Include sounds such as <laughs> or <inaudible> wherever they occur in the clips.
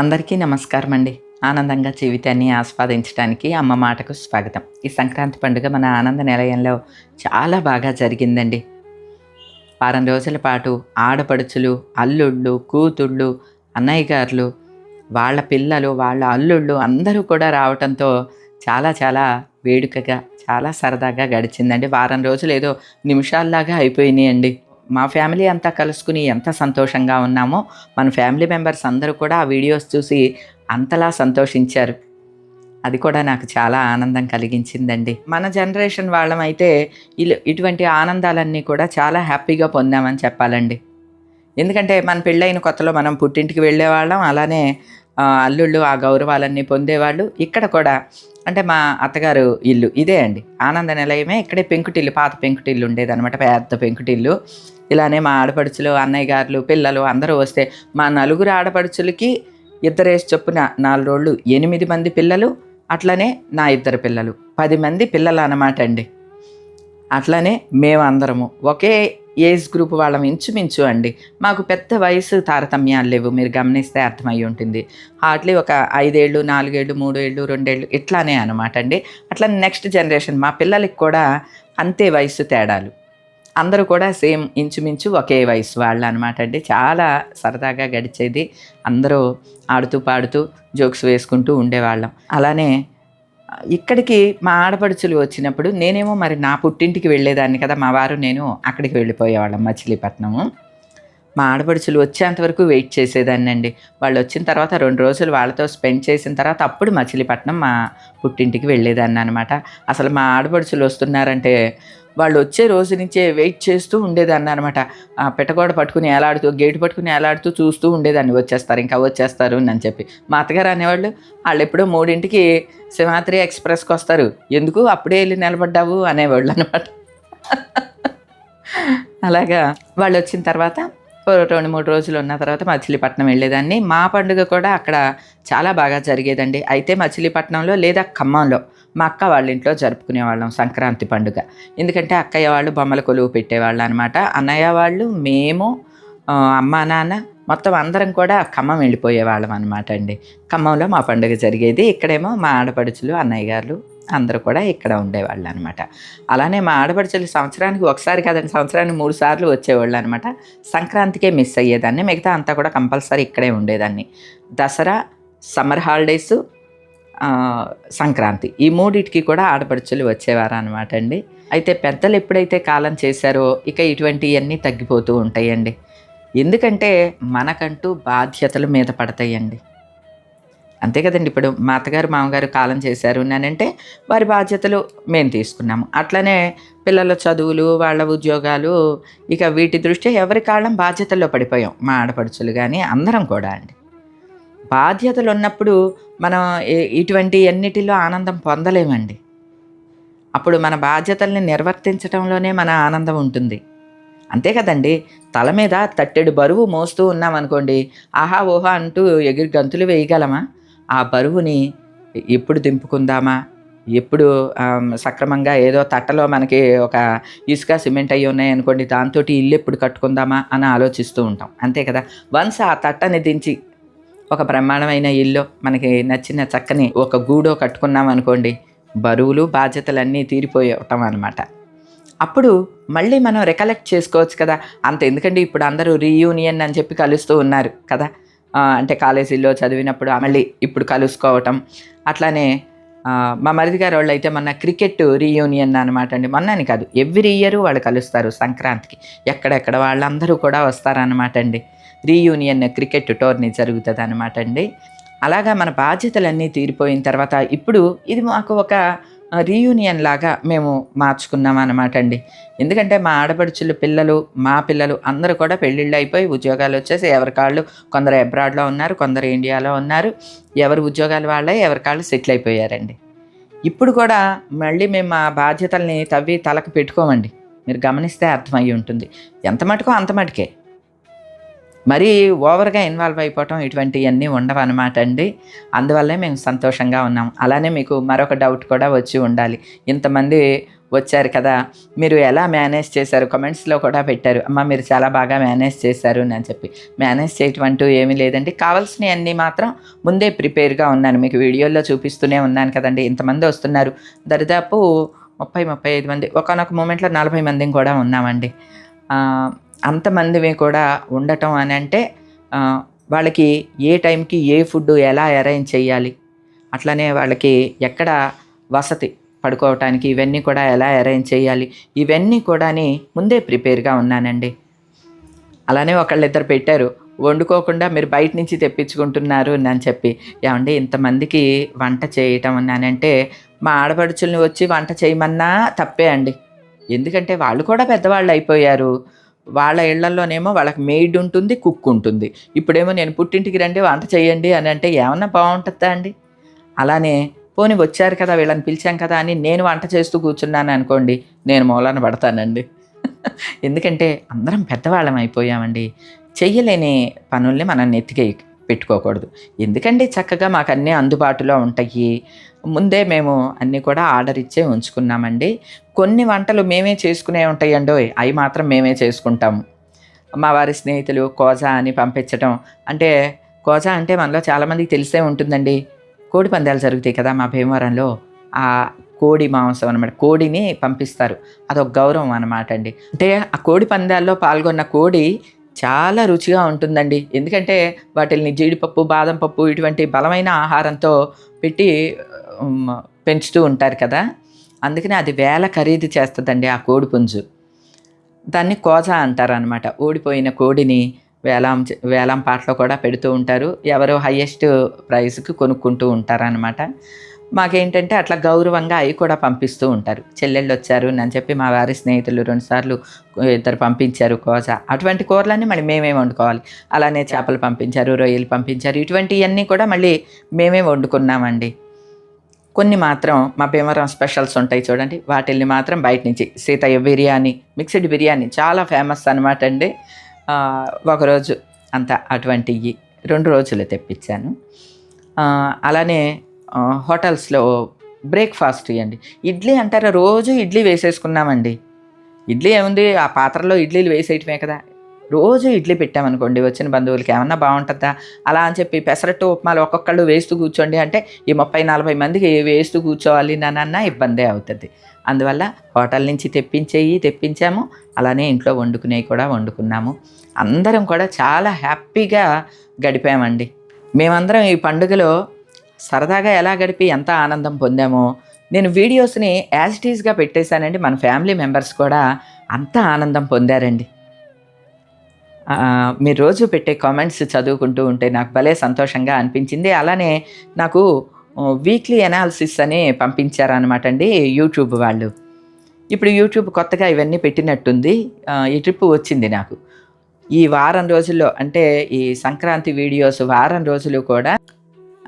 అందరికీ నమస్కారం అండి ఆనందంగా జీవితాన్ని ఆస్వాదించడానికి అమ్మ మాటకు స్వాగతం. ఈ సంక్రాంతి పండుగ మన ఆనంద నిలయంలో చాలా బాగా జరిగిందండి. వారం రోజుల పాటు ఆడపడుచులు అల్లుళ్ళు కూతుళ్ళు అన్నయ్య గారులు వాళ్ళ పిల్లలు వాళ్ళ అల్లుళ్ళు అందరూ కూడా రావటంతో చాలా చాలా వేడుకగా చాలా సరదాగా గడిచిందండి. వారం రోజులు ఏదో నిమిషాల్లాగా అయిపోయినాయండి. మా ఫ్యామిలీ అంతా కలుసుకుని ఎంత సంతోషంగా ఉన్నామో మన ఫ్యామిలీ మెంబర్స్ అందరూ కూడా ఆ వీడియోస్ చూసి అంతలా సంతోషించారు. అది కూడా నాకు చాలా ఆనందం కలిగించిందండి. మన జనరేషన్ వాళ్ళమైతే ఇల్లు ఇటువంటి ఆనందాలన్నీ కూడా చాలా హ్యాపీగా పొందామని చెప్పాలండి. ఎందుకంటే మన పెళ్ళైన కొత్తలో మనం పుట్టింటికి వెళ్ళేవాళ్ళం అలానే అల్లుళ్ళు ఆ గౌరవాలన్నీ పొందేవాళ్ళు. ఇక్కడ కూడా అంటే మా అత్తగారు ఇల్లు ఇదే అండి. ఆనంద నిలయమే. ఇక్కడే పెంకుటిల్లు పాత పెంకుటిల్లు ఉండేదన్నమాట పెద్ద పెంకుటిల్లు. ఇలానే మా ఆడపడుచులు అన్నయ్య గారులు పిల్లలు అందరూ వస్తే మా నలుగురు ఆడపడుచులకి ఇద్దరేసి చొప్పున నాలుగు రోజులు ఎనిమిది మంది పిల్లలు అట్లనే నా ఇద్దరు పిల్లలు. పది మంది పిల్లలు అన్నమాట అండి. అట్లనే మేమందరము. ఒకే ఏజ్ గ్రూప్ వాళ్ళం ఇంచుమించు అండి. మాకు పెద్ద వయసు తారతమ్యాలు లేవు మీరు గమనిస్తే అర్థమై ఉంటుంది. హార్డ్లీ ఒక ఐదేళ్ళు నాలుగేళ్ళు మూడేళ్ళు రెండేళ్ళు ఇట్లానే అనమాట అండి. అట్లా నెక్స్ట్ జనరేషన్ మా పిల్లలకి కూడా అంతే వయసు తేడాలు. అందరూ కూడా సేమ్ ఇంచుమించు ఒకే వయసు వాళ్ళు అనమాట అండి. చాలా సరదాగా గడిచేది. అందరూ ఆడుతూ పాడుతూ జోక్స్ వేసుకుంటూ ఉండేవాళ్ళం. అలానే ఇక్కడికి మా ఆడపడుచులు వచ్చినప్పుడు నేనేమో మరి నా పుట్టింటికి వెళ్ళేదాన్ని కదా మా వారు నేను అక్కడికి వెళ్ళిపోయేవాళ్ళం మచిలీపట్నము. మా ఆడపడుచులు వచ్చేంతవరకు వెయిట్ చేసేదాన్ని అండి. వాళ్ళు వచ్చిన తర్వాత రెండు రోజులు వాళ్ళతో స్పెండ్ చేసిన తర్వాత అప్పుడు మచిలీపట్నం మా పుట్టింటికి వెళ్ళేదాన్ని అనమాట. అసలు మా ఆడపడుచులు వస్తున్నారంటే వాళ్ళు వచ్చే రోజు నుంచే వెయిట్ చేస్తూ ఉండేదాన్ని అనమాట ఆ పెట్టగోడ పట్టుకుని ఏలాడుతూ గేటు పట్టుకుని ఏలాడుతూ చూస్తూ ఉండేదాన్ని. వచ్చేస్తారు ఇంకా వచ్చేస్తారు అని చెప్పి. మా అత్తగారు అనేవాళ్ళు వాళ్ళు ఎప్పుడో మూడింటికి సింహాద్రి ఎక్స్ప్రెస్కి వస్తారు. ఎందుకు అప్పుడే వెళ్ళి నిలబడ్డావు? అనేవాళ్ళు అనమాట అలాగా వాళ్ళు వచ్చిన తర్వాత రెండు మూడు రోజులు ఉన్న తర్వాత మచిలీపట్నం వెళ్ళేదాన్ని. మా పండుగ కూడా అక్కడ చాలా బాగా జరిగేదండి. అయితే మచిలీపట్నంలో లేదా ఖమ్మంలో. మా అక్క వాళ్ళ ఇంట్లో జరుపుకునే వాళ్ళం సంక్రాంతి పండుగ. ఎందుకంటే అక్కయ్య వాళ్ళు బొమ్మల కొలువు పెట్టేవాళ్ళు అనమాట అన్నయ్య వాళ్ళు మేము అమ్మ నాన్న మొత్తం అందరం కూడా ఖమ్మం వెళ్ళిపోయేవాళ్ళం అనమాట అండి. ఖమ్మంలో మా పండుగ జరిగేది. ఇక్కడేమో మా ఆడపడుచులు అన్నయ్య గారు అందరూ కూడా ఇక్కడ ఉండేవాళ్ళు అనమాట అలానే మా ఆడపడుచులు సంవత్సరానికి ఒకసారి కాదండి సంవత్సరానికి మూడు సార్లు వచ్చేవాళ్ళు అనమాట సంక్రాంతికే మిస్ అయ్యేదాన్ని మిగతా అంతా కూడా కంపల్సరీ ఇక్కడే ఉండేదాన్ని. Dasara summer holidays Sankranti. ఈ మూడిటికి కూడా ఆడపడుచులు వచ్చేవారు అనమాట అండి. అయితే పెద్దలు ఎప్పుడైతే కాలం చేశారో ఇక ఇటువంటివన్నీ తగ్గిపోతూ ఉంటాయండి. ఎందుకంటే మనకంటూ బాధ్యతలు మీద పడతాయండి. అంతే కదండి. ఇప్పుడు మా అత్తగారు మామగారు కాలం చేశారు అంటే వారి బాధ్యతలు మేము తీసుకున్నాము. అట్లనే పిల్లల చదువులు వాళ్ళ ఉద్యోగాలు ఇక వీటి దృష్ట్యా ఎవరి కాలం బాధ్యతల్లో పడిపోయాం. మా ఆడపడుచులు కానీ అందరం కూడా అండి. బాధ్యతలు ఉన్నప్పుడు మనం ఇటువంటి అన్నిటిలో ఆనందం పొందలేమండి. అప్పుడు మన బాధ్యతల్ని నిర్వర్తించడంలోనే మన ఆనందం ఉంటుంది. అంతే కదండి తల మీద తట్టెడు బరువు మోస్తూ ఉన్నామనుకోండి ఆహా ఓహా అంటూ ఎగిరి గంతులు వేయగలమా? ఆ బరువుని ఎప్పుడు దింపుకుందామా? ఎప్పుడు సక్రమంగా ఏదో తట్టలో మనకి ఒక ఇసుక సిమెంట్ అయ్యి ఉన్నాయి అనుకోండి దాంతో ఇల్లు ఎప్పుడు కట్టుకుందామా అని ఆలోచిస్తూ ఉంటాం. అంతే కదా వన్స్ ఆ తట్టని దించి ఒక బ్రహ్మాండమైన ఇల్లు మనకి నచ్చిన చక్కని ఒక గూడో కట్టుకున్నాం అనుకోండి బరువులు బాధ్యతలన్నీ తీరిపోయటం అనమాట అప్పుడు మళ్ళీ మనం రికలెక్ట్ చేసుకోవచ్చు కదా. అంత ఎందుకంటే ఇప్పుడు అందరూ రీయూనియన్ అని చెప్పి కలుస్తూ ఉన్నారు కదా. అంటే కాలేజీలో చదివినప్పుడు మళ్ళీ ఇప్పుడు కలుసుకోవటం. అట్లానే మా మరిది గారు వాళ్ళు అయితే మొన్న క్రికెట్ రీయూనియన్ అనమాట అండి. మొన్న అని కాదు ఎవ్రీ ఇయర్ వాళ్ళు కలుస్తారు సంక్రాంతికి. ఎక్కడెక్కడ వాళ్ళందరూ కూడా వస్తారనమాట అండి. రీయూనియన్ క్రికెట్ టోర్నీ జరుగుతుంది అనమాట అండి. అలాగా మన బాధ్యతలన్నీ తీరిపోయిన తర్వాత ఇప్పుడు ఇది మాకు ఒక రీయూనియన్ లాగా మేము మార్చుకున్నాం అనమాట అండి. ఎందుకంటే మా ఆడపడుచులు పిల్లలు మా పిల్లలు అందరూ కూడా పెళ్ళిళ్ళు అయిపోయి ఉద్యోగాలు వచ్చేసి ఎవరి కాళ్ళు కొందరు అబ్రాడ్లో ఉన్నారు కొందరు ఇండియాలో ఉన్నారు. ఎవరు ఉద్యోగాలు వాళ్ళే ఎవరి కాళ్ళు సెటిల్ అయిపోయారండి. ఇప్పుడు కూడా మళ్ళీ మేము మా బాధ్యతల్ని తవ్వి తలకు పెట్టుకోమండి. మీరు గమనిస్తే అర్థమయ్యి ఉంటుంది. ఎంత మటుకో అంత మటుకే. మరీ ఓవర్గా ఇన్వాల్వ్ అయిపోవటం ఇటువంటివన్నీ ఉండవు అనమాట అండి. అందువల్లే మేము సంతోషంగా ఉన్నాం. అలానే మీకు మరొక డౌట్ కూడా వచ్చి ఉండాలి. ఇంతమంది వచ్చారు కదా మీరు ఎలా మేనేజ్ చేశారు? కమెంట్స్లో కూడా పెట్టారు. అమ్మ మీరు చాలా బాగా మేనేజ్ చేశారు అని చెప్పి. మేనేజ్ చేయటం అంటూ ఏమీ లేదండి. కావాల్సినవన్నీ మాత్రం ముందే ప్రిపేర్గా ఉన్నాను. మీకు వీడియోలో చూపిస్తూనే ఉన్నాను కదండి. ఇంతమంది వస్తున్నారు. దరిదాపు ముప్పై ముప్పై ఐదు మంది. ఒకనొక మూమెంట్లో నలభై మందిని కూడా ఉన్నామండి. అంతమందివి కూడా ఉండటం అని అంటే వాళ్ళకి ఏ టైంకి ఏ ఫుడ్ ఎలా అరేంజ్ చేయాలి అట్లనే వాళ్ళకి ఎక్కడ వసతి పడుకోవటానికి ఇవన్నీ కూడా ఎలా అరేంజ్ చేయాలి ఇవన్నీ కూడాని ముందే ప్రిపేర్గా ఉన్నానండి. అలానే ఒకళ్ళిద్దరు పెట్టారు వండుకోకుండా మీరు బయట నుంచి తెప్పించుకుంటున్నారు అని చెప్పి. ఏమండి ఇంతమందికి వంట చేయటం అన్నానంటే మా ఆడపడుచుల్ని వచ్చి వంట చేయమన్నా తప్పే అండి. ఎందుకంటే వాళ్ళు కూడా పెద్దవాళ్ళు అయిపోయారు. వాళ్ళ ఇళ్ళలోనేమో వాళ్ళకి మెయిడ్ ఉంటుంది కుక్ ఉంటుంది. ఇప్పుడేమో నేను పుట్టింటికి రండి వంట చేయండి అని అంటే ఏమన్నా బాగుంటుందా అండి? అలానే పోని వచ్చారు కదా వీళ్ళని పిలిచాం కదా అని నేను వంట చేస్తూ కూర్చున్నాను అనుకోండి నేను మూలాన పడతానండి. <laughs> ఎందుకంటే అందరం పెద్దవాళ్ళం అయిపోయామండి. చెయ్యలేని పనుల్ని మనం నెత్తికి పెట్టుకోకూడదు. ఎందుకంటే చక్కగా మాకు అన్నీ అందుబాటులో ఉంటాయి. ముందే మేము అన్నీ కూడా ఆర్డర్ ఇచ్చే ఉంచుకున్నామండి. కొన్ని వంటలు మేమే చేసుకునే ఉంటాయండో అవి మాత్రం మేమే చేసుకుంటాము. మా వారి స్నేహితులు కోజా అని పంపించడం అంటే కోజా అంటే మనలో చాలామందికి తెలిసే ఉంటుందండి. కోడి పందాలు జరుగుతాయి కదా మా భీమవరంలో. ఆ కోడి మాంసం అనమాట కోడిని పంపిస్తారు. అదొక గౌరవం అనమాట అండి. అంటే ఆ కోడి పందాల్లో పాల్గొన్న కోడి చాలా రుచిగా ఉంటుందండి. ఎందుకంటే వాటిల్ని జీడిపప్పు బాదం పప్పు ఇటువంటి బలమైన ఆహారంతో పెట్టి పెంచుతూ ఉంటారు కదా. అందుకని అది వేల ఖరీదు చేస్తుందండి ఆ కోడి పుంజు. దాన్ని కోజ అంటారనమాట ఓడిపోయిన కోడిని వేలం వేలాం వేలం పాటలో కూడా పెడుతూ ఉంటారు. ఎవరు హయ్యెస్ట్ ప్రైస్కి కొనుక్కుంటూ ఉంటారనమాట మాకేంటంటే అట్లా గౌరవంగా అవి కూడా పంపిస్తూ ఉంటారు. చెల్లెళ్ళు వచ్చారు అని చెప్పి మా వారి స్నేహితులు రెండుసార్లు ఇద్దరు పంపించారు కోజా. అటువంటి కూరలన్నీ మళ్ళీ మేమే వండుకోవాలి. అలానే చేపలు పంపించారు రొయ్యలు పంపించారు. ఇటువంటివన్నీ కూడా మళ్ళీ మేమే వండుకున్నామండి. కొన్ని మాత్రం మా భీమవరం స్పెషల్స్ ఉంటాయి చూడండి. వాటిల్ని మాత్రం బయట నుంచి సీతయ్య బిర్యానీ మిక్స్డ్ బిర్యానీ చాలా ఫేమస్ అనమాట అండి. ఒకరోజు అంత అటువంటివి రెండు రోజులు తెప్పించాను. అలానే హోటల్స్లో బ్రేక్ఫాస్ట్ ఇవ్వండి ఇడ్లీ అంటారా? రోజు ఇడ్లీ వేసేసుకున్నామండి. ఇడ్లీ ఏముంది? ఆ పాత్రలో ఇడ్లీలు వేసేయటమే కదా. రోజు ఇడ్లీ పెట్టామనుకోండి వచ్చిన బంధువులకి ఏమన్నా బాగుంటుందా అలా అని చెప్పి పెసరట్టు ఉప్మాలు ఒక్కొక్కళ్ళు వేస్తూ కూర్చోండి అంటే ఈ ముప్పై నలభై మందికి వేస్తూ కూర్చోవాలి నానన్నా ఇబ్బందే అవుతుంది. అందువల్ల హోటల్ నుంచి తెప్పించేవి తెప్పించాము. అలానే ఇంట్లో వండుకునేవి కూడా వండుకున్నాము. అందరం కూడా చాలా హ్యాపీగా గడిపామండి. మేమందరం ఈ పండుగలో సరదాగా ఎలా గడిపి ఎంత ఆనందం పొందామో. నేను వీడియోస్ని యాజ్ పెట్టేశానండి. మన ఫ్యామిలీ మెంబర్స్ కూడా అంత ఆనందం పొందారండి. మీరు రోజు పెట్టే కామెంట్స్ చదువుకుంటూ ఉంటే నాకు భలే సంతోషంగా అనిపించింది. అలానే నాకు వీక్లీ ఎనాలిసిస్ అని పంపించారనమాట అండి యూట్యూబ్ వాళ్ళు. ఇప్పుడు యూట్యూబ్ కొత్తగా ఇవన్నీ పెట్టినట్టుంది. ఈ ట్రిప్ వచ్చింది నాకు. ఈ వారం రోజుల్లో అంటే ఈ సంక్రాంతి వీడియోస్ వారం రోజులు కూడా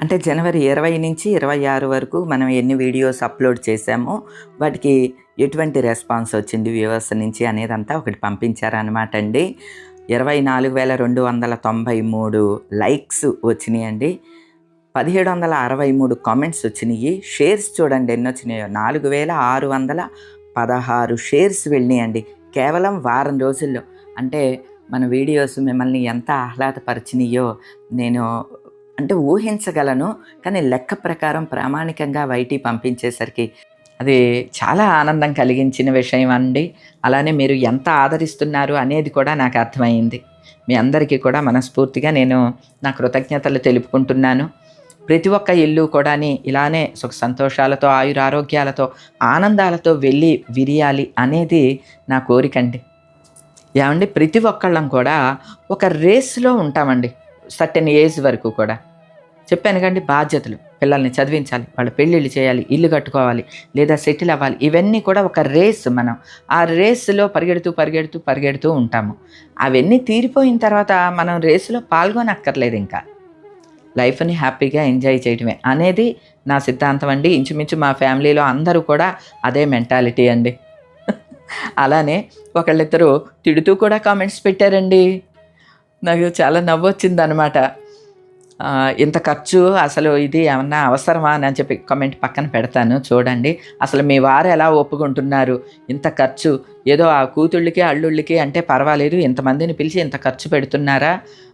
అంటే జనవరి ఇరవై నుంచి ఇరవై ఆరు వరకు మనం ఎన్ని వీడియోస్ అప్లోడ్ చేసామో వాటికి ఎటువంటి రెస్పాన్స్ వచ్చింది వ్యూవర్స్ నుంచి అనేదంతా ఒకటి పంపించారనమాట అండి. ఇరవై నాలుగు వేల రెండు వందల తొంభై మూడు లైక్స్ వచ్చినాయండి పదిహేడు వందల అరవై మూడు కామెంట్స్ వచ్చినాయి. షేర్స్ చూడండి ఎన్ని వచ్చినాయో. నాలుగు వేల ఆరు వందల పదహారు షేర్స్ వెళ్ళినాయండి కేవలం వారం రోజుల్లో. అంటే మన వీడియోస్ మిమ్మల్ని ఎంత ఆహ్లాదపరిచినాయో నేను అంటే ఊహించగలను కానీ లెక్క ప్రకారం ప్రామాణికంగా వైటీ పంపించేసరికి అది చాలా ఆనందం కలిగించిన విషయం అండి. అలానే మీరు ఎంత ఆదరిస్తున్నారు అనేది కూడా నాకు అర్థమైంది. మీ అందరికీ కూడా మనస్ఫూర్తిగా నేను నా కృతజ్ఞతలు తెలుపుకుంటున్నాను. ప్రతి ఒక్క ఇల్లు కూడాని ఇలానే సుఖ సంతోషాలతో ఆయురారోగ్యాలతో ఆనందాలతో వెళ్ళి విరియాలి అనేది నా కోరికండి. ఏమండి? ప్రతి ఒక్కళ్ళం కూడా ఒక రేస్లో ఉంటామండి. సర్టెన్ ఏజ్ వరకు కూడా. చెప్పాను కండి బాధ్యతలు. పిల్లల్ని చదివించాలి వాళ్ళ పెళ్ళిళ్ళు చేయాలి ఇల్లు కట్టుకోవాలి లేదా సెటిల్ అవ్వాలి. ఇవన్నీ కూడా ఒక రేస్ మనం. ఆ రేస్లో పరిగెడుతూ పరిగెడుతూ పరిగెడుతూ ఉంటాము. అవన్నీ తీరిపోయిన తర్వాత మనం రేసులో పాల్గొనక్కర్లేదు ఇంకా. లైఫ్ని హ్యాపీగా ఎంజాయ్ చేయడమే అనేది నా సిద్ధాంతం అండి. ఇంచుమించు మా ఫ్యామిలీలో అందరూ కూడా అదే మెంటాలిటీ అండి. <laughs> అలానే ఒకళ్ళిద్దరూ తిడుతూ కూడా కామెంట్స్ పెట్టారండి. నాకు చాలా నవ్వు వచ్చిందనమాట ఇంత ఖర్చు అసలు ఇది ఏమన్నా అవసరమా అని చెప్పి కామెంట్ పక్కన పెడతాను చూడండి. అసలు మీ వారు ఎలా ఒప్పుకుంటున్నారు? ఇంత ఖర్చు ఏదో ఆ కూతుళ్ళకి అల్లుళ్ళకి అంటే పర్వాలేదు ఇంతమందిని పిలిచి ఇంత ఖర్చు పెడుతున్నారా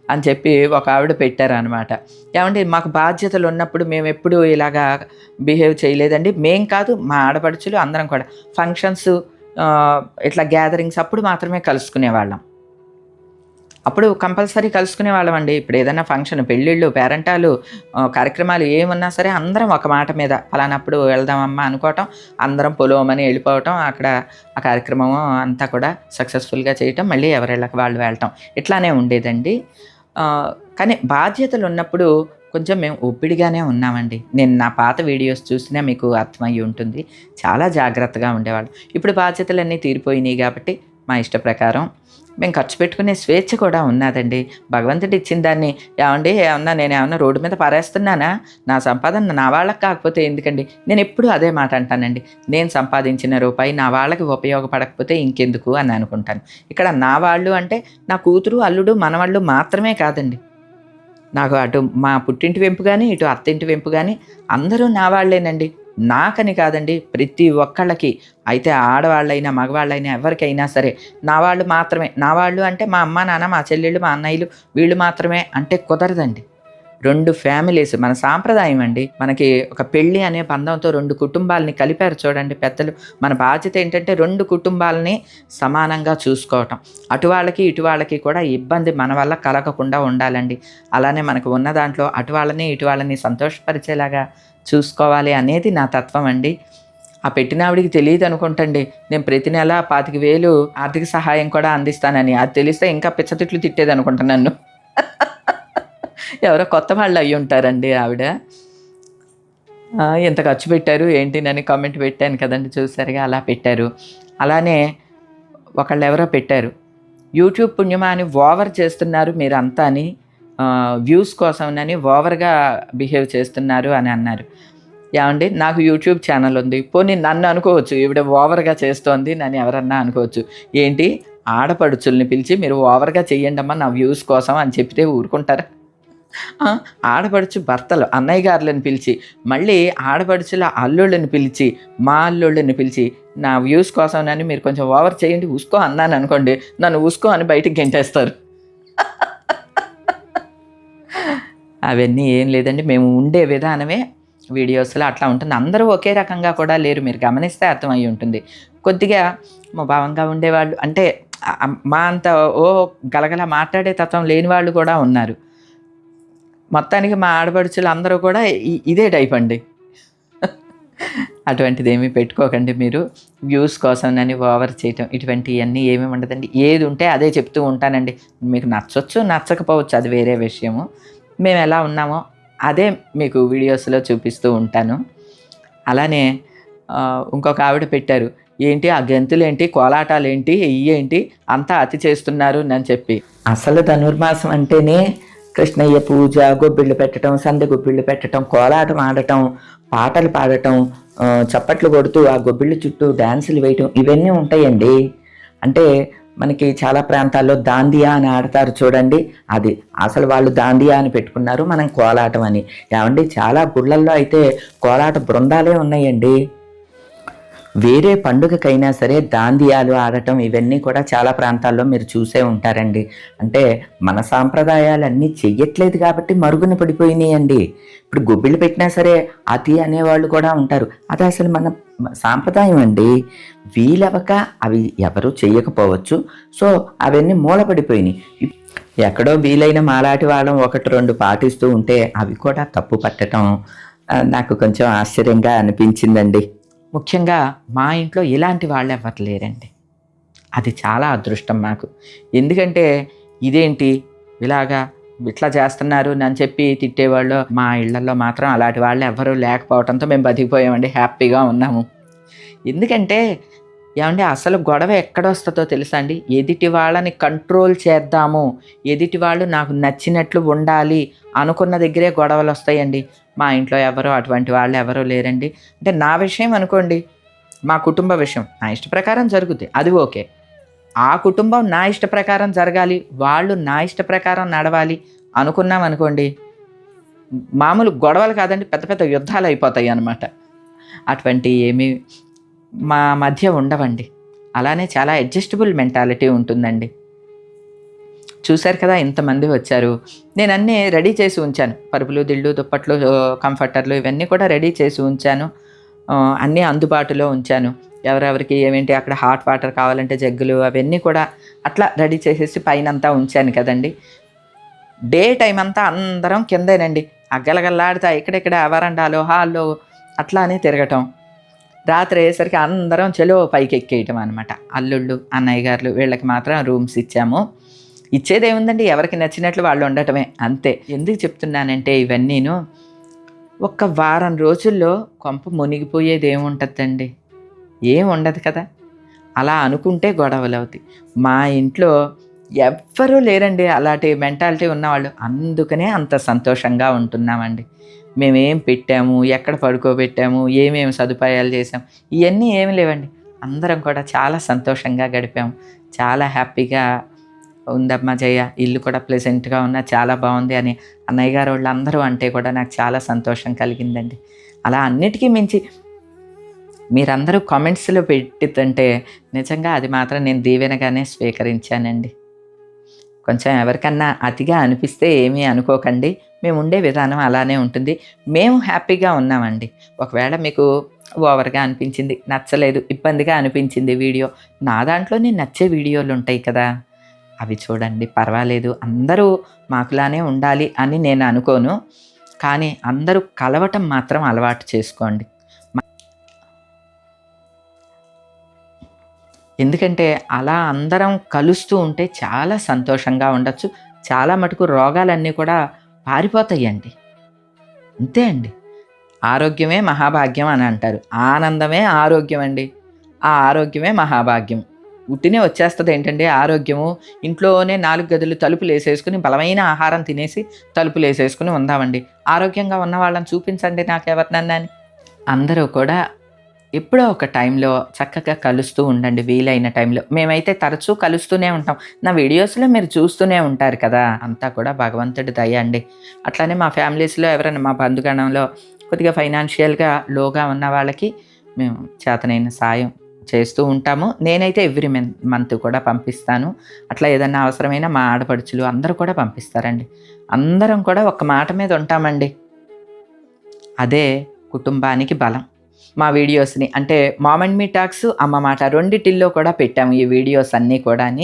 అని చెప్పి ఒక ఆవిడ పెట్టారనమాట ఏమంటే మాకు బాధ్యతలు ఉన్నప్పుడు మేము ఎప్పుడు ఇలాగా బిహేవ్ చేయలేదండి. మేం కాదు మా ఆడపడుచులు అందరం కూడా. ఫంక్షన్స్ ఇట్లా గ్యాదరింగ్స్ అప్పుడు మాత్రమే కలుసుకునేవాళ్ళం. అప్పుడు కంపల్సరీ కలుసుకునే వాళ్ళం అండి. ఇప్పుడు ఏదైనా ఫంక్షన్ పెళ్ళిళ్ళు పేరంటాలు కార్యక్రమాలు ఏమున్నా సరే అందరం ఒక మాట మీద ఫలానప్పుడు వెళ్దామమ్మా అనుకోవటం అందరం పొలోమని వెళ్ళిపోవటం అక్కడ ఆ కార్యక్రమం అంతా కూడా సక్సెస్ఫుల్గా చేయటం మళ్ళీ ఎవరెళ్ళకి వాళ్ళు వెళ్ళటం ఇట్లానే ఉండేదండి. కానీ బాధ్యతలు ఉన్నప్పుడు కొంచెం మేము ఒప్పిడిగానే ఉన్నామండి. నేను నా పాత వీడియోస్ చూసినా మీకు అర్థమయ్యి ఉంటుంది. చాలా జాగ్రత్తగా ఉండేవాళ్ళం. ఇప్పుడు బాధ్యతలన్నీ తీరిపోయినాయి కాబట్టి మా ఇష్ట ప్రకారం మేము ఖర్చు పెట్టుకునే స్వేచ్ఛ కూడా ఉన్నదండి. భగవంతుడు ఇచ్చిన దాన్ని ఏమండి ఏమన్నా నేను ఏమన్నా రోడ్డు మీద పారేస్తున్నానా? నా సంపాదన నా వాళ్ళకి కాకపోతే ఎందుకండి? నేను ఎప్పుడూ అదే మాట అంటానండి. నేను సంపాదించిన రూపాయి నా వాళ్ళకి ఉపయోగపడకపోతే ఇంకెందుకు? అని అనుకుంటాను. ఇక్కడ నా వాళ్ళు అంటే నా కూతురు అల్లుడు మనవాళ్ళు మాత్రమే కాదండి. నాకు అటు మా పుట్టింటి వెంపు కానీ ఇటు అత్తింటి వెంపు కానీ అందరూ నా వాళ్ళేనండి. నాకని కాదండి ప్రతి ఒక్కళ్ళకి. అయితే ఆడవాళ్ళైనా మగవాళ్ళైనా ఎవరికైనా సరే నా వాళ్ళు మాత్రమే. నా వాళ్ళు అంటే మా అమ్మ నాన్న మా చెల్లెళ్ళు మా అన్నయ్యలు వీళ్ళు మాత్రమే అంటే కుదరదండి. రెండు ఫ్యామిలీస్ మన సాంప్రదాయం అండి. మనకి ఒక పెళ్ళి అనే బంధంతో రెండు కుటుంబాలని కలిపారు చూడండి పెద్దలు. మన బాధ్యత ఏంటంటే రెండు కుటుంబాలని సమానంగా చూసుకోవటం. అటు వాళ్ళకి ఇటు వాళ్ళకి కూడా ఇబ్బంది మన వల్ల కలగకుండా ఉండాలండి. అలానే మనకు ఉన్న దాంట్లో అటు వాళ్ళని ఇటు వాళ్ళని సంతోషపరిచేలాగా చూసుకోవాలి అనేది నా తత్వం అండి. ఆ పెట్టినావిడికి తెలియదు అనుకుంటండి. నేను ప్రతి నెల పాతిక వేలు ఆర్థిక సహాయం కూడా అందిస్తానని. అది తెలిస్తే ఇంకా పిచ్చతిట్లు తిట్టేది అనుకుంటా నన్ను. ఎవరో కొత్త వాళ్ళు అయ్యి ఉంటారండి ఆవిడ. ఎంత ఖర్చు పెట్టారు? ఏంటి? అని కామెంట్ పెట్టాను కదండి చూసారుగా అలా పెట్టారు. అలానే ఒకళ్ళు ఎవరో పెట్టారు. యూట్యూబ్ పుణ్యమా అని ఓవర్ చేస్తున్నారు మీరంతా అని వ్యూస్ కోసమని ఓవర్గా బిహేవ్ చేస్తున్నారు అని అన్నారు. ఏమండి? నాకు యూట్యూబ్ ఛానల్ ఉంది. పోనీ నన్ను అనుకోవచ్చు ఈవిడ ఓవర్గా చేస్తోంది నన్ను ఎవరన్నా అనుకోవచ్చు. ఏంటి? ఆడపడుచుల్ని పిలిచి మీరు ఓవర్గా చెయ్యండి అమ్మా నా వ్యూస్ కోసం అని చెప్తే ఊరుకుంటారా? ఆడపడుచు భర్తలు అన్నయ్య గారులను పిలిచి మళ్ళీ ఆడపడుచుల అల్లుళ్ళని పిలిచి మా అల్లుళ్ళని పిలిచి నా వ్యూస్ కోసం నన్ను మీరు కొంచెం ఓవర్ చేయండి ఉసుకో అన్నాను అనుకోండి నన్ను ఉసుకో అని బయటికి గెంటేస్తారు. అవన్నీ ఏం లేదండి మేము ఉండే విధానమే వీడియోస్లో అట్లా ఉంటుంది. అందరూ ఒకే రకంగా కూడా లేరు మీరు గమనిస్తే అర్థమై ఉంటుంది. కొద్దిగా భావంగా ఉండేవాళ్ళు అంటే మా అంత ఓ గలగల మాట్లాడే తత్వం లేని వాళ్ళు కూడా ఉన్నారు. మొత్తానికి మా ఆడపడుచులు అందరూ కూడా ఇదే టైప్ అండి. అటువంటిది ఏమీ పెట్టుకోకండి మీరు. వ్యూస్ కోసం అని ఓవర్ చేయటం ఇటువంటివన్నీ ఏమీ ఉండదండి. ఏది ఉంటే అదే చెప్తూ ఉంటానండి. మీకు నచ్చవచ్చు నచ్చకపోవచ్చు అది వేరే విషయము. మేము ఎలా ఉన్నామో అదే మీకు వీడియోస్లో చూపిస్తూ ఉంటాను. అలానే ఇంకొక ఆవిడ పెట్టారు. ఏంటి ఆ గెంతులేంటి కోలాటాలు ఏంటి ఏంటి అంతా అతి చేస్తున్నారు అని చెప్పి. అసలు ధనుర్మాసం అంటేనే కృష్ణయ్య పూజ గొబ్బిళ్ళు పెట్టడం సందె గొబ్బిళ్ళు పెట్టడం కోలాటం ఆడటం పాటలు పాడటం చప్పట్లు కొడుతూ ఆ గొబ్బిళ్ళు చుట్టూ డ్యాన్సులు వేయటం ఇవన్నీ ఉంటాయండి. అంటే మనకి చాలా ప్రాంతాల్లో దాందియా అని ఆడతారు చూడండి. అది అసలు వాళ్ళు దాందియా అని పెట్టుకున్నారు మనం కోలాటం అని. ఏమండి చాలా గుళ్ళల్లో అయితే కోలాట బృందాలే ఉన్నాయండి. వేరే పండుగకైనా సరే దాందియాలు ఆడటం ఇవన్నీ కూడా చాలా ప్రాంతాల్లో మీరు చూసే ఉంటారండి. అంటే మన సాంప్రదాయాలన్నీ చెయ్యట్లేదు కాబట్టి మరుగున పడిపోయినాయండి. ఇప్పుడు గొబ్బిళ్ళు పెట్టినా సరే అతి అనేవాళ్ళు కూడా ఉంటారు. అది అసలు మన సాంప్రదాయం అండి. వీలవక అవి ఎవరు చేయకపోవచ్చు సో అవన్నీ మూలపడిపోయినాయి ఎక్కడో వీలైన మాలాటి వాళ్ళం ఒకటి రెండు పాటిస్తూ ఉంటే అవి కూడా తప్పు పట్టడం నాకు కొంచెం ఆశ్చర్యంగా అనిపించిందండి. ముఖ్యంగా మా ఇంట్లో ఇలాంటి వాళ్ళు ఎవరు లేరండి. అది చాలా అదృష్టం మాకు. ఎందుకంటే ఇదేంటి? ఇలాగా ఇట్లా చేస్తున్నారు అని చెప్పి తిట్టేవాళ్ళు మా ఇళ్ళలో మాత్రం అలాంటి వాళ్ళు ఎవరూ లేకపోవడంతో మేము బతికిపోయామండి. హ్యాపీగా ఉన్నాము. ఎందుకంటే ఏమంటే అసలు గొడవ ఎక్కడొస్తుందో తెలుసా అండి ఎదుటి వాళ్ళని కంట్రోల్ చేద్దాము. ఎదుటి వాళ్ళు నాకు నచ్చినట్లు ఉండాలి అనుకున్న దగ్గరే గొడవలు వస్తాయండి మా ఇంట్లో ఎవరో అటువంటి వాళ్ళు ఎవరో లేరండి. అంటే నా విషయం అనుకోండి మా కుటుంబ విషయం. నా ఇష్ట ప్రకారం జరుగుద్ది. అది ఓకే. ఆ కుటుంబం నా ఇష్ట ప్రకారం జరగాలి వాళ్ళు నా ఇష్ట ప్రకారం నడవాలి అనుకున్నాం అనుకోండి మామూలు గొడవలు కాదండి పెద్ద పెద్ద యుద్ధాలు అయిపోతాయి అన్నమాట. అటువంటి ఏమీ మా మధ్య ఉండవండి. అలానే చాలా అడ్జస్టబుల్ మెంటాలిటీ ఉంటుందండి. చూశారు కదా ఇంతమంది వచ్చారు. నేను అన్నీ రెడీ చేసి ఉంచాను. పరుపులు దిళ్ళు దుప్పట్లు కంఫర్టర్లు ఇవన్నీ కూడా రెడీ చేసి ఉంచాను. అన్నీ అందుబాటులో ఉంచాను. ఎవరెవరికి ఏమేంటి అక్కడ హాట్ వాటర్ కావాలంటే జగ్గులు అవన్నీ కూడా అట్లా రెడీ చేసేసి పైన అంతా ఉంచాను కదండి. డే టైం అంతా అందరం కిందేనండి. అగ్గలగల్లాడుతా ఇక్కడెక్కడ వరండాలో హాల్లో అట్లానే తిరగటం. రాత్రి అయ్యేసరికి అందరం చెలో పైకి ఎక్కేయటం అనమాట అల్లుళ్ళు అన్నయ్య గారులు వీళ్ళకి మాత్రం రూమ్స్ ఇచ్చాము. ఇచ్చేదేముందండి? ఎవరికి నచ్చినట్లు వాళ్ళు ఉండటమే. అంతే. ఎందుకు చెప్తున్నానంటే ఇవన్నీను ఒక్క వారం రోజుల్లో కొంప మునిగిపోయేది ఏముంటుందండి ఏం ఉండదు కదా? అలా అనుకుంటే గొడవలు అవుతాయి మా ఇంట్లో ఎవ్వరూ లేరండి. అలాంటి మెంటాలిటీ ఉన్నవాళ్ళు. అందుకనే అంత సంతోషంగా ఉంటున్నామండి. మేమేం పెట్టాము ఎక్కడ పడుకోబెట్టాము ఏమేమి సదుపాయాలు చేసాం ఇవన్నీ ఏమి లేవండి. అందరం కూడా చాలా సంతోషంగా గడిపాము. చాలా హ్యాపీగా ఉందమ్మా జయ. ఇల్లు కూడా ప్లెజెంట్గా ఉన్నా చాలా బాగుంది అని అన్నయ్య గారు వాళ్ళందరూ అంటే కూడా నాకు చాలా సంతోషం కలిగిందండి. అలా అన్నిటికీ మించి మీరందరూ కామెంట్స్లో పెట్టిందంటే నిజంగా అది మాత్రం నేను దీవెనగానే స్వీకరించానండి. కొంచెం ఎవరికన్నా అతిగా అనిపిస్తే ఏమీ అనుకోకండి. మేము ఉండే విధానం అలానే ఉంటుంది. మేము హ్యాపీగా ఉన్నామండి. ఒకవేళ మీకు ఓవర్గా అనిపించింది నచ్చలేదు ఇబ్బందిగా అనిపించింది వీడియో నా దాంట్లోనే నచ్చే వీడియోలు ఉంటాయి కదా. అవి చూడండి పర్వాలేదు అందరూ మాకులానే ఉండాలి అని నేను అనుకోను. కానీ అందరూ కలవటం మాత్రం అలవాటు చేసుకోండి. ఎందుకంటే అలా అందరం కలుస్తూ ఉంటే చాలా సంతోషంగా ఉండొచ్చు. చాలా మటుకు రోగాలన్నీ కూడా పారిపోతాయండి. అంతే అండి. ఆరోగ్యమే మహాభాగ్యం అని అంటారు. ఆనందమే ఆరోగ్యం అండి ఆ ఆరోగ్యమే మహాభాగ్యం. ఉట్టినే వచ్చేస్తుంది ఏంటంటే ఆరోగ్యము. ఇంట్లోనే నాలుగు గదులు తలుపులు వేసేసుకుని బలమైన ఆహారం తినేసి తలుపులు వేసేసుకుని ఉందామండి. ఆరోగ్యంగా ఉన్న వాళ్ళని చూపించండి నాకెవరినన్నా అని. అందరూ కూడా ఎప్పుడో ఒక టైంలో చక్కగా కలుస్తూ ఉండండి వీలైన టైంలో. మేమైతే తరచూ కలుస్తూనే ఉంటాం. నా వీడియోస్లో మీరు చూస్తూనే ఉంటారు కదా అంతా కూడా భగవంతుడి దయ అండి. అట్లానే మా ఫ్యామిలీస్లో ఎవరైనా మా బంధుగణంలో కొద్దిగా ఫైనాన్షియల్గా లోగా ఉన్న వాళ్ళకి మేము చేతనైన సాయం చేస్తూ ఉంటాము. నేనైతే ఎవ్రీ మంత్ కూడా పంపిస్తాను. అట్లా ఏదన్నా అవసరమైన మా ఆడపడుచులు అందరూ కూడా పంపిస్తారండి. అందరం కూడా ఒక మాట మీద ఉంటామండి. అదే కుటుంబానికి బలం. మా వీడియోస్ని. అంటే మామ్ అండ్ మీ టాక్స్ అమ్మ మాట రెండిటిల్లో కూడా పెట్టాము ఈ వీడియోస్ అన్నీ కూడా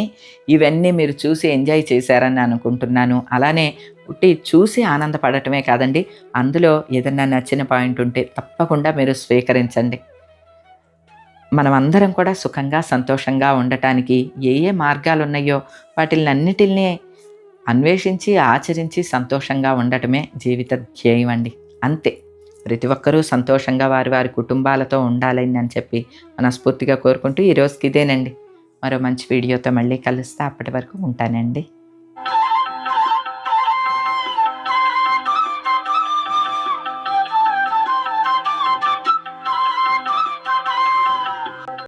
ఇవన్నీ మీరు చూసి ఎంజాయ్ చేశారని అనుకుంటున్నాను. అలానే పుట్టి చూసి ఆనందపడటమే కాదండి. అందులో ఏదన్నా నచ్చిన పాయింట్ ఉంటే తప్పకుండా మీరు స్వీకరించండి. మనం అందరం కూడా సుఖంగా సంతోషంగా ఉండటానికి ఏ ఏ మార్గాలు ఉన్నాయో వాటిని అన్నిటిని అన్వేషించి ఆచరించి సంతోషంగా ఉండటమే జీవిత ధ్యేయం అండి. అంతే. ప్రతి ఒక్కరూ సంతోషంగా వారి వారి కుటుంబాలతో ఉండాలని అని చెప్పి మనస్ఫూర్తిగా కోరుకుంటూ ఈ రోజుకి ఇదేనండి. మరో మంచి వీడియోతో మళ్ళీ కలుస్తా. అప్పటి వరకు ఉంటానండి.